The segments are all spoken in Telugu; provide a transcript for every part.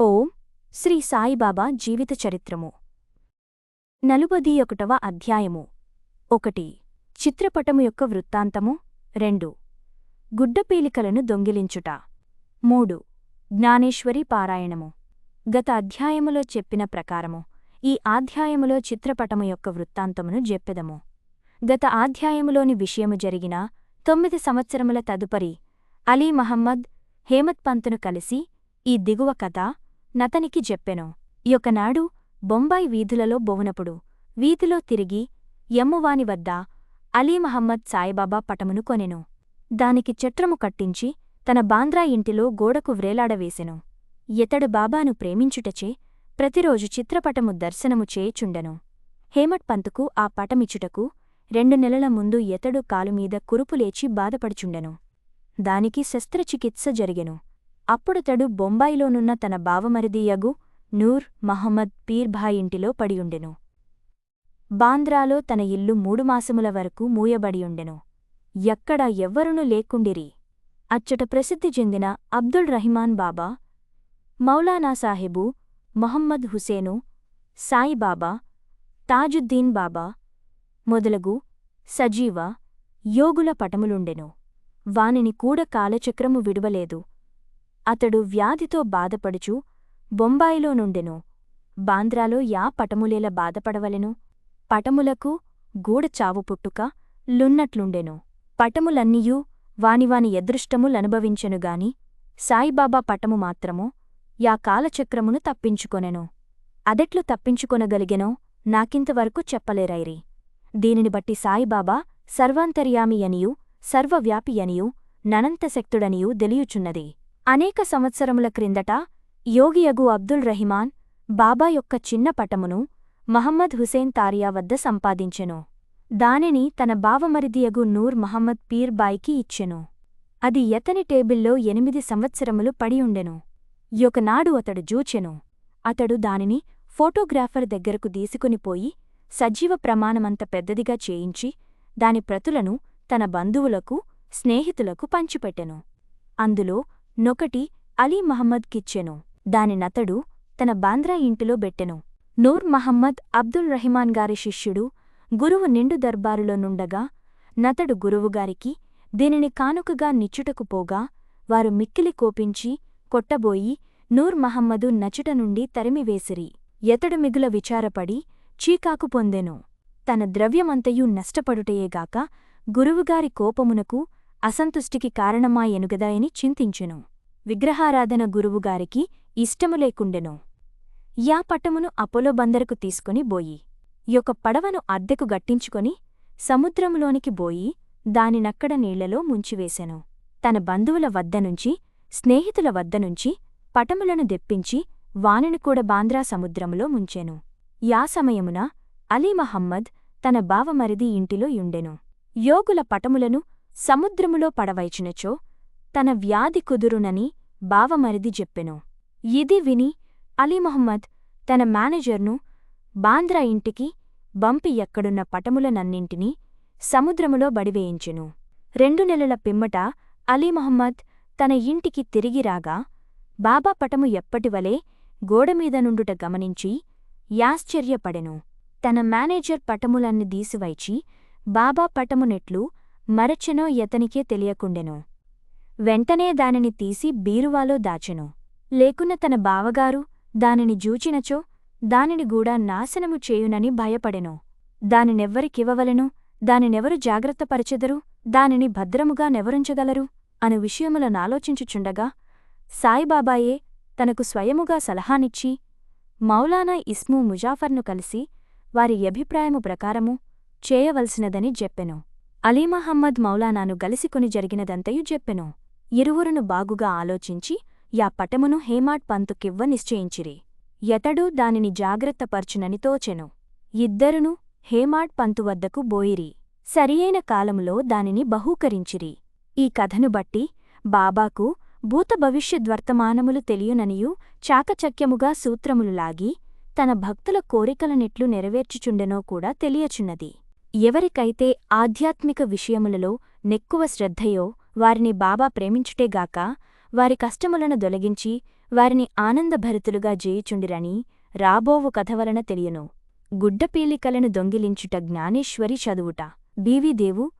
ఓం శ్రీ సాయిబాబా జీవిత చరిత్రము. నలుబది ఒకటవ అధ్యాయము. ఒకటి. చిత్రపటము యొక్క వృత్తాంతము. రెండు. గుడ్డపీలికలను దొంగిలించుట. మూడు. జ్ఞానేశ్వరి పారాయణము. గత అధ్యాయములో చెప్పిన ప్రకారము ఈ ఆధ్యాయములో చిత్రపటము యొక్క వృత్తాంతమును జెప్పెదము. గత ఆధ్యాయములోని విషయము జరిగిన తొమ్మిది సంవత్సరముల తదుపరి అలీ మహమ్మద్ హేమత్ పంతును కలిసి ఈ దిగువ కథ నతనికి చెప్పెను. యొకనాడు బొంబాయి వీధులలో బొవునపుడు వీధిలో తిరిగి యమ్మువాని వద్ద అలీ మహమ్మద్ సాయిబాబా పటమును కొనెను. దానికి చట్రము కట్టించి తన బాంద్రా ఇంటిలో గోడకు వ్రేలాడవేసెను. ఎతడు బాబాను ప్రేమించుటచే ప్రతిరోజు చిత్రపటము దర్శనము చేయుచుండెను. హేమట్ పంతుకు ఆ పటమిచ్చుటకు రెండు నెలల ముందు ఎతడు కాలుమీద కురుపులేచి బాధపడుచుండెను. దానికి శస్త్రచికిత్స జరిగెను. అప్పుడతడు బొంబాయిలోనున్న తన బావమరిదీయగు నూర్ మహమ్మద్ పీర్భాయ్ ఇంటిలో పడియుండెను. బాంద్రాలో తన ఇల్లు మూడు మాసముల వరకు మూయబడియుండెను. ఎక్కడా ఎవ్వరునూ లేకుండిరి. అచ్చట ప్రసిద్ధి చెందిన అబ్దుల్ రహిమాన్ బాబా మౌలానా సాహెబు మొహమ్మద్ హుసేను సాయిబాబా తాజుద్దీన్ బాబా మొదలగు సజీవ యోగుల పటములుండెను. వానిని కూడా కాలచక్రము విడువలేదు. అతడు వ్యాధితో బాధపడుచు బొంబాయిలో నుండెను. బాంద్రాలో యా పటములేల బాధపడవలెను? పటములకు గూడచావు పుట్టుక లున్నట్లుండెను. పటములన్నీయూ వానివాని ఎదృష్టములనుభవించెనుగాని సాయిబాబా పటము మాత్రము యా కాలచక్రమును తప్పించుకొనెను. అదెట్లు తప్పించుకొనగలిగెనో నాకింతవరకు చెప్పలేరైరి. దీనిని బట్టి సాయిబాబా సర్వాంతర్యామియనియు సర్వవ్యాపియనియు ననంతశక్తుడనియూ దెలియుచున్నది అనేక సంవత్సరముల క్రిందట యోగియగు అబ్దుల్ రహిమాన్ బాబా యొక్క చిన్న పటమును మహమ్మద్ హుసేన్ తారియా వద్ద సంపాదించెను. దానిని తన బావమరిదియగు నూర్ మహమ్మద్ పీర్ బాయికి ఇచ్చెను. అది ఎతని టేబిల్లో ఎనిమిది సంవత్సరములు పడియుండెను. యొకనాడు అతడు జూచెను. అతడు దానిని ఫోటోగ్రాఫర్ దగ్గరకు తీసుకునిపోయి సజీవ ప్రమాణమంత పెద్దదిగా చేయించి దాని ప్రతులను తన బంధువులకు స్నేహితులకు పంచిపెట్టెను. అందులో నొకటి అలీ మహమ్మద్ కిచ్చెను దానినతడు తన బాంద్రా ఇంటిలో బెట్టెను. నూర్ మహమ్మద్ అబ్దుల్ రహిమాన్ గారి శిష్యుడు గురువు నిండు దర్బారులో నుండగా నతడు గురువుగారికి దీనిని కానుకగా నిచ్చుటకు పోగా వారు మిక్కిలి కోపించి కొట్టబోయి నూర్ మహమ్మదు నచుట నుండి తరిమివేసిరి ఎతడు మిగుల విచారపడి చీకాకు పొందెను. తన ద్రవ్యమంతయు నష్టపడుటయేగాక గురువుగారి కోపమునకు అసంతుష్టికి కారణమాయెనుగదాయని చింతించెను. విగ్రహారాధన గురువుగారికి ఇష్టము లేకుండెను. యా పట్టమును అపోలో బందరకు తీసుకుని బోయి యొక్క పడవను అద్దెకు గట్టించుకొని సముద్రములోనికి బోయి దానినక్కడ నీళ్ళలో ముంచివేశెను తన బంధువుల వద్దనుంచి స్నేహితుల వద్దనుంచి పటములను దెప్పించి వానిని కూడా బాంద్రా సముద్రములో ముంచెను. యా సమయమున అలీ మహమ్మద్ తన బావమరిది ఇంటిలో యుండెను. యోగుల పటములను సముద్రములో పడవైచినచో తన వ్యాధి కుదురునని బావమరిది చెప్పెను. ఇది విని అలీమహమ్మద్ తన మేనేజర్ను బాంద్రా ఇంటికి బంపి ఎక్కడున్న పటములనన్నింటినీ సముద్రములో బడివేయించెను. రెండు నెలల పిమ్మట అలీమహమ్మద్ తన ఇంటికి తిరిగిరాగా బాబా పటము ఎప్పటివలే గోడమీద నుండుట గమనించి యాశ్చర్యపడెను. తన మేనేజర్ పటములన్ని దీసివైచి బాబా పటమునెట్లు మరచెనో యతనికే తెలియకుండెను. వెంటనే దానిని తీసి బీరువాలో దాచెను. లేకున్న తన బావగారు దానిని జూచినచో దానిని గూడా నాశనము చేయునని భయపడెను. దానినెవ్వరికివ్వవలెను దానినెవరు జాగ్రత్తపరచెదరు దానిని భద్రముగా నెవరుంచగలరు అను విషయములనాలోచించుచుండగా సాయిబాబాయే తనకు స్వయముగా సలహానిచ్చి మౌలానా ఇస్ము ముజాఫర్ను కలిసి వారి అభిప్రాయము ప్రకారము చేయవలసినదని చెప్పెను అలీమహమ్మద్ మౌలానాను గలిసికొని జరిగినదంతయు చెప్పెను. ఇరువురును బాగుగా ఆలోచించి యా పటమును హేమాట్ పంతుకివ్వ నిశ్చయించిరి. ఎతడూ దానిని జాగ్రత్తపర్చునని తోచెను. ఇద్దరును హేమాడ్ పంతు వద్దకు బోయిరి. సరియైన కాలములో దానిని బహూకరించిరి. ఈ కథను బట్టి బాబాకు భూత భవిష్యద్వర్తమానములు తెలియననియు చాకచక్యముగా సూత్రములు లాగి తన భక్తుల కోరికలనెట్లు నెరవేర్చుచుండెనో కూడా తెలియచున్నది. ఎవరికైతే ఆధ్యాత్మిక విషయములలో నెక్కువ శ్రద్ధయో వారిని బాబా ప్రేమించుటేగాక వారి కష్టములను దొలగించి వారిని ఆనందభరితులుగా జేయుచుండిరని రాబోవు కథ వలన తెలియను. గుడ్డపీలికలను దొంగిలించుట జ్ఞానేశ్వరి చదువుట. బీవీదేవు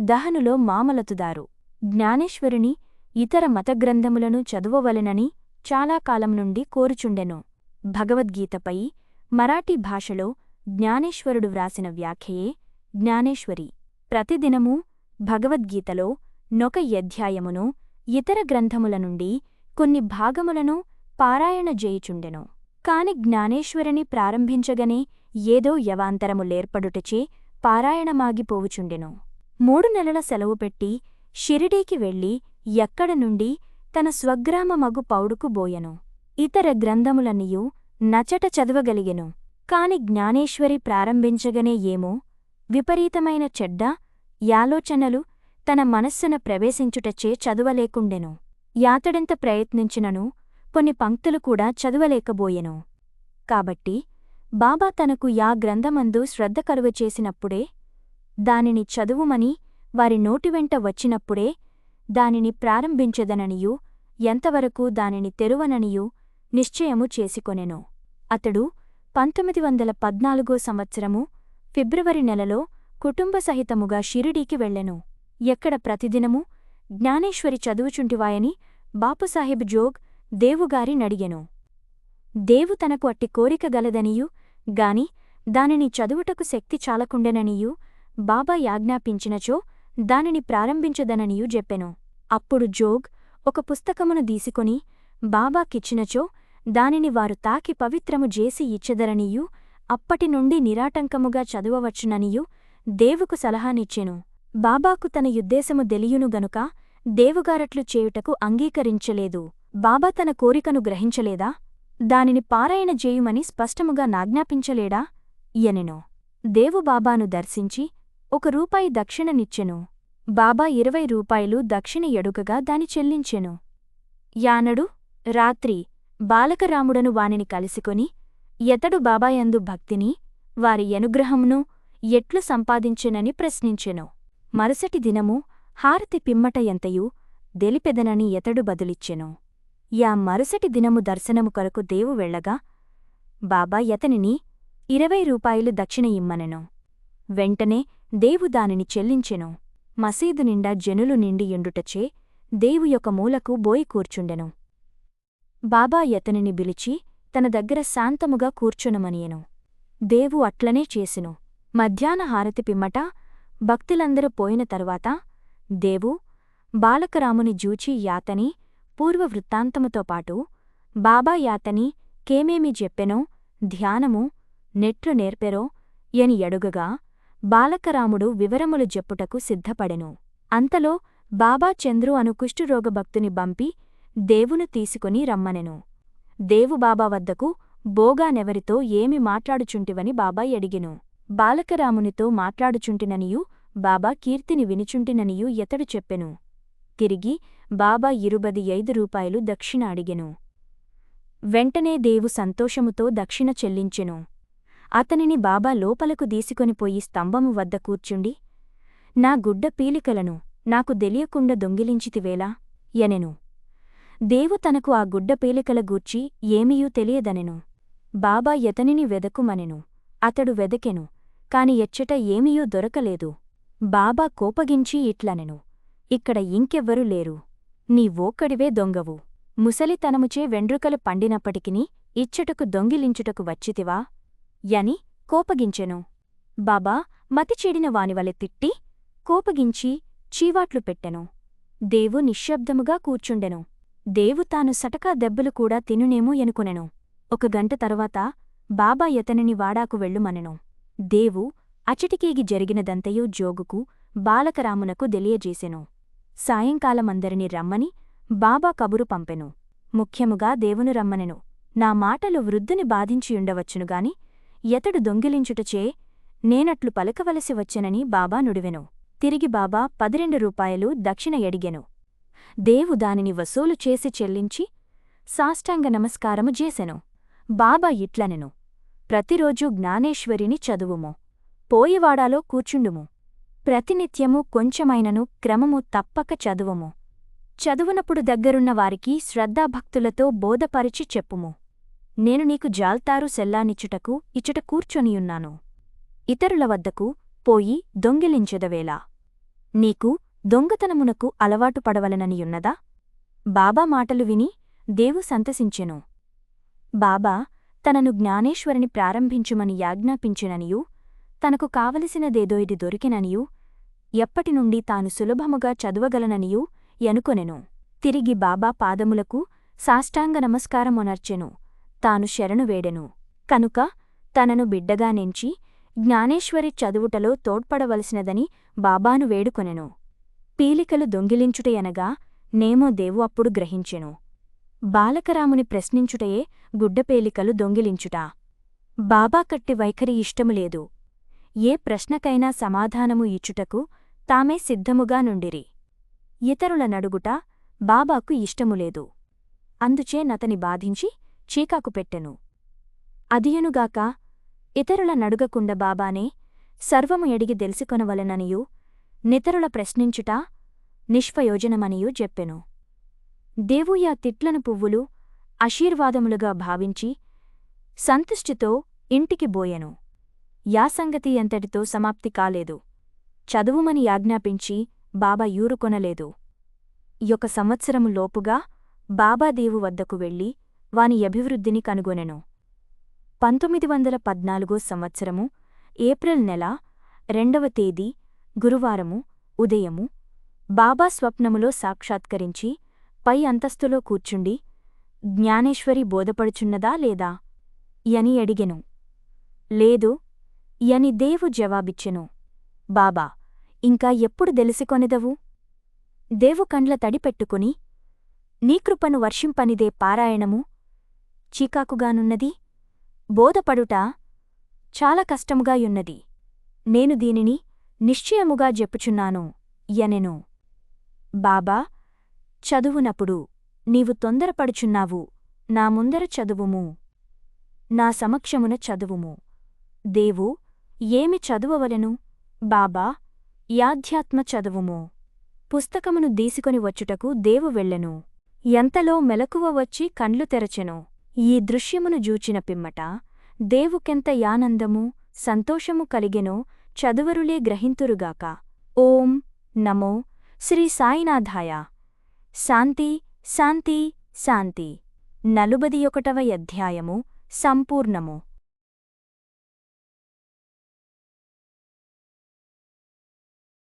దహనులో మామలతుదారు. జ్ఞానేశ్వరుని ఇతర మతగ్రంథములను చదువవలెనని చాలా కాలం నుండి కోరుచుండెను. భగవద్గీతపై మరాఠీ భాషలో జ్ఞానేశ్వరుడు వ్రాసిన వ్యాఖ్యయే జ్ఞానేశ్వరి. ప్రతిదినమూ భగవద్గీతలో నొక అధ్యాయమును ఇతర గ్రంథముల నుండి కొన్ని భాగములను పారాయణ చేయుచుండెను కాని జ్ఞానేశ్వరిని ప్రారంభించగనే ఏదో యవాంతరములేర్పడుటచే పారాయణమాగిపోవుచుండెను మూడు నెలల సెలవు పెట్టి షిరిడీకి వెళ్ళి ఎక్కడ నుండి తన స్వగ్రామమగు పౌడుకు బోయెను. ఇతర గ్రంథములన్నీయూ నచట చదవగలిగెను. కాని జ్ఞానేశ్వరి ప్రారంభించగనే ఏమో విపరీతమైన చెడ్డ యాలోచనలు తన మనస్సున ప్రవేశించుటచే చదువలేకుండెను. యాతడెంత ప్రయత్నించినను కొన్ని పంక్తులు కూడా చదువలేకబోయెను కాబట్టి బాబా తనకు యా గ్రంథమందు శ్రద్ధ కరువు చేసినప్పుడే దానిని చదువుమని వారి నోటివెంట వచ్చినప్పుడే దానిని ప్రారంభించదననియూ ఎంతవరకు దానిని తెరువననియూ నిశ్చయము చేసుకొనెను. అతడు పంతొమ్మిది వందల పద్నాలుగో సంవత్సరము ఫిబ్రవరి నెలలో కుటుంబ సహితముగా షిరిడీకి వెళ్ళెను. ఎక్కడ ప్రతిదినము జ్ఞానేశ్వరి చదువుచుంటివాయని బాపుసాహెబ్ జోగ్ దేవుగారి నడిగెను. దేవు తనకు అట్టి కోరిక గలదనియు గాని దానిని చదువుటకు శక్తి చాలకుండెననియూ బాబా యాజ్ఞాపించినచో దానిని ప్రారంభించదననియూ చెప్పెను అప్పుడు జోగ్ ఒక పుస్తకమును దీసుకొని బాబాకిచ్చినచో దానిని వారు తాకి పవిత్రము జేసి ఇచ్చెదరనియూ అప్పటినుండి నిరాటంకముగా చదువవచ్చుననియు దేవుకు సలహానిచ్చెను. బాబాకు తన యుద్దేశము దెలియును గనుక దేవుగారట్లు చేయుటకు అంగీకరించలేదు. బాబా తన కోరికను గ్రహించలేదా? దానిని పారాయణ జేయుమని స్పష్టముగా నాజ్ఞాపించలేడా? ఎనెను. దేవు బాబాను దర్శించి ఒక రూపాయి దక్షిణనిచ్చెను. బాబా ఇరవై రూపాయలు దక్షిణ ఎడుకగా దాని చెల్లించెను. యానడు రాత్రి బాలకరాముడను వానిని కలిసికొని ఎతడు బాబాయందు భక్తిని వారి అనుగ్రహమును ఎట్లు సంపాదించెనని ప్రశ్నించెను. మరుసటి దినము హారతి పిమ్మట ఎంతయూ దెలిపెదనని ఎతడు బదులిచ్చెను. యా మరుసటి దినము దర్శనము కొరకు దేవు వెళ్ళగా బాబా ఎతనిని ఇరవై రూపాయలు దక్షిణ ఇమ్మనెను. వెంటనే దేవు దానిని చెల్లించెను. మసీదు నిండా జనులు నిండి ఎండుటచే దేవు యొక్క మూలకు బోయి కూర్చుండెను. బాబా యతనిని పిలిచి తన దగ్గర శాంతముగా కూర్చునమనియెను. దేవు అట్లనే చేసెను. మధ్యాహ్న హారతి పిమ్మట భక్తులందరూ పోయిన తరువాత దేవు బాలకరాముని జూచి యాతని పూర్వ వృత్తాంతముతో పాటు బాబా యాతని కేమేమి చెప్పెనో ధ్యానము నెట్లు నేర్పెరో యని ఎడుగగా బాలకరాముడు వివరములు జెప్పుటకు సిద్ధపడెను. అంతలో బాబా చంద్రు అను కుష్ఠురోగ భక్తుని బంపి దేవును తీసుకుని రమ్మనెను. దేవు బాబా వద్దకు బోగానెవరితో ఏమి మాట్లాడుచుంటివని బాబాయ్ అడిగెను. బాలకరామునితో మాట్లాడుచుంటిననియూ బాబా కీర్తిని వినుచుంటిననియూ ఎతడు చెప్పెను. తిరిగి బాబా ఇరుబది ఐదు రూపాయలు దక్షిణ అడిగెను. వెంటనే దేవు సంతోషముతో దక్షిణ చెల్లించెను. అతనిని బాబా లోపలకు దీసుకొనిపోయి స్తంభము వద్ద కూర్చుండి నా గుడ్డ పీలికలను నాకు తెలియకుండా దొంగిలించితివేలా ఎనెను. దేవు తనకు ఆ గుడ్డ పేలికల గూర్చి ఏమీయూ తెలియదనెను. బాబా యతనిని వెదకుమనెను. అతడు వెదకెను కాని ఎచ్చట ఏమీయూ దొరకలేదు. బాబా కోపగించి ఇట్లనెను. ఇక్కడ ఇంకెవ్వరూ లేరు. నీ ఓక్కడివే దొంగవు. ముసలితనముచే వెండ్రుకలు పండినప్పటికిని ఇచ్చటకు దొంగిలించుటకు వచ్చితివా? యని కోపగించెను. బాబా మతిచెడిన వానివలె తిట్టి కోపగించి చీవాట్లు పెట్టెను. దేవు నిశ్శబ్దముగా కూర్చుండెను. దేవు తాను సటకా దెబ్బలు కూడా తినునేమో ఎనుకొనెను ఒక గంట తరువాత బాబా యతనిని వాడాకు వెళ్ళుమనెను. దేవు అచటికేగి జరిగినదంతయో జోగుకు బాలకరామునకు తెలియజేసెను. సాయంకాలమందరిని రమ్మని బాబా కబురు పంపెను. ముఖ్యముగా దేవును రమ్మనెను. నా మాటలు వృద్ధుని బాధించియుండవచ్చునుగాని ఎతడు దొంగిలించుటచే నేనట్లు పలకవలసి వచ్చెనని బాబా నుడివెను. తిరిగి బాబా పదిరెండు రూపాయలు దక్షిణ ఎడిగెను. దేవు దానిని వసూలు చేసి చెల్లించి సాష్టాంగ నమస్కారము చేసెను. బాబా ఇట్లనెను. ప్రతిరోజూ జ్ఞానేశ్వరిని చదువుము. పోయివాడాలో కూర్చుండుము. ప్రతినిత్యము కొంచెమైనను క్రమము తప్పక చదువుము. చదువునప్పుడు దగ్గరున్న వారికి శ్రద్ధాభక్తులతో బోధపరిచి చెప్పుము. నేను నీకు జాల్తారు సెల్లానిచ్చుటకు ఇచ్చట కూర్చొనియున్నాను. ఇతరుల వద్దకు పోయి దొంగిలించెదవేలా నీకు దొంగతనమునకు అలవాటు పడవలననియున్నదా? బాబా మాటలు విని దేవు సంతసించెను. బాబా తనను జ్ఞానేశ్వరిని ప్రారంభించుమని యాజ్ఞాపించిననియూ తనకు కావలసినదేదో ఇది దొరికిననియూ ఎప్పటినుండి తాను సులభముగా చదువగలననియూ ఎనుకొనెను తిరిగి బాబా పాదములకు సాష్టాంగ నమస్కారమునర్చెను తాను శరణు వేడెను. కనుక తనను బిడ్డగా నెంచి జ్ఞానేశ్వరి చదువుటలో తోడ్పడవలసినదని బాబాను వేడుకొనెను. పీలికలు దొంగిలించుటయనగా నేమో దేవు అప్పుడు గ్రహించెను. బాలకరాముని ప్రశ్నించుటయే గుడ్డపేలికలు దొంగిలించుట. బాబా కట్టి వైఖరి ఇష్టములేదు. ఏ ప్రశ్నకైనా సమాధానము ఇచ్చుటకు తామే సిద్ధముగా నుండిరి. ఇతరుల నడుగుట బాబాకు ఇష్టములేదు. అందుచే నతని బాధించి చీకాకు పెట్టెను. అదియనుగాక ఇతరుల నడుగకుండ బాబానే సర్వము ఎడిగి దెలుసుకొనవలెననియూ నితరుల ప్రశ్నించుట నిష్పయోజనమనియూ చెప్పెను. దేవుయా తిట్లను పువ్వులు ఆశీర్వాదములుగా భావించి సంతుష్టితో ఇంటికి బోయెను. యాసంగతి ఎంతటితో సమాప్తి కాలేదు. చదువుమని యాజ్ఞాపించి బాబా యూరుకొనలేదు. యొక సంవత్సరము లోపుగా బాబాదేవు వద్దకు వెళ్ళి వాని అభివృద్ధిని కనుగొనెను. పంతొమ్మిది వందల పద్నాలుగో సంవత్సరము ఏప్రిల్ నెల రెండవ తేదీ గురువారము ఉదయము బాబా స్వప్నములో సాక్షాత్కరించి పై అంతస్తులో కూర్చుండి జ్ఞానేశ్వరి బోధపడుచున్నదా లేదా? యని అడిగెను. లేదు యని దేవు జవాబిచ్చెను. బాబా ఇంకా ఎప్పుడు తెలిసికొనిదవు దేవు కండ్ల తడిపెట్టుకుని నీ కృపను వర్షింపనిదే పారాయణము? చీకాకుగానున్నది? బోధపడుట చాలా కష్టముగాయున్నది. నేను దీనిని నిశ్చయముగా చెప్పుచున్నాను యనెను. బాబా చదువునప్పుడు నీవు తొందరపడుచున్నావు నా ముందర చదువుము. నా సమక్షమున చదువుము. దేవు ఏమి చదువవలెను? బాబా యాధ్యాత్మ చదువుము. పుస్తకమును దీసుకొని వచ్చుటకు దేవు వెళ్ళెను. ఎంతలో మెలకువ వచ్చి కండ్లు తెరచెను. ఈ దృశ్యమును జూచిన పిమ్మట దేవుకెంత యానందము సంతోషము కలిగెనో చదువరులే గ్రహింతురుగాక. ఓం నమో శ్రీ సాయినాథాయ. శాంతి శాంతి శాంతి. నలుబది ఒకటవ అధ్యాయము సంపూర్ణము.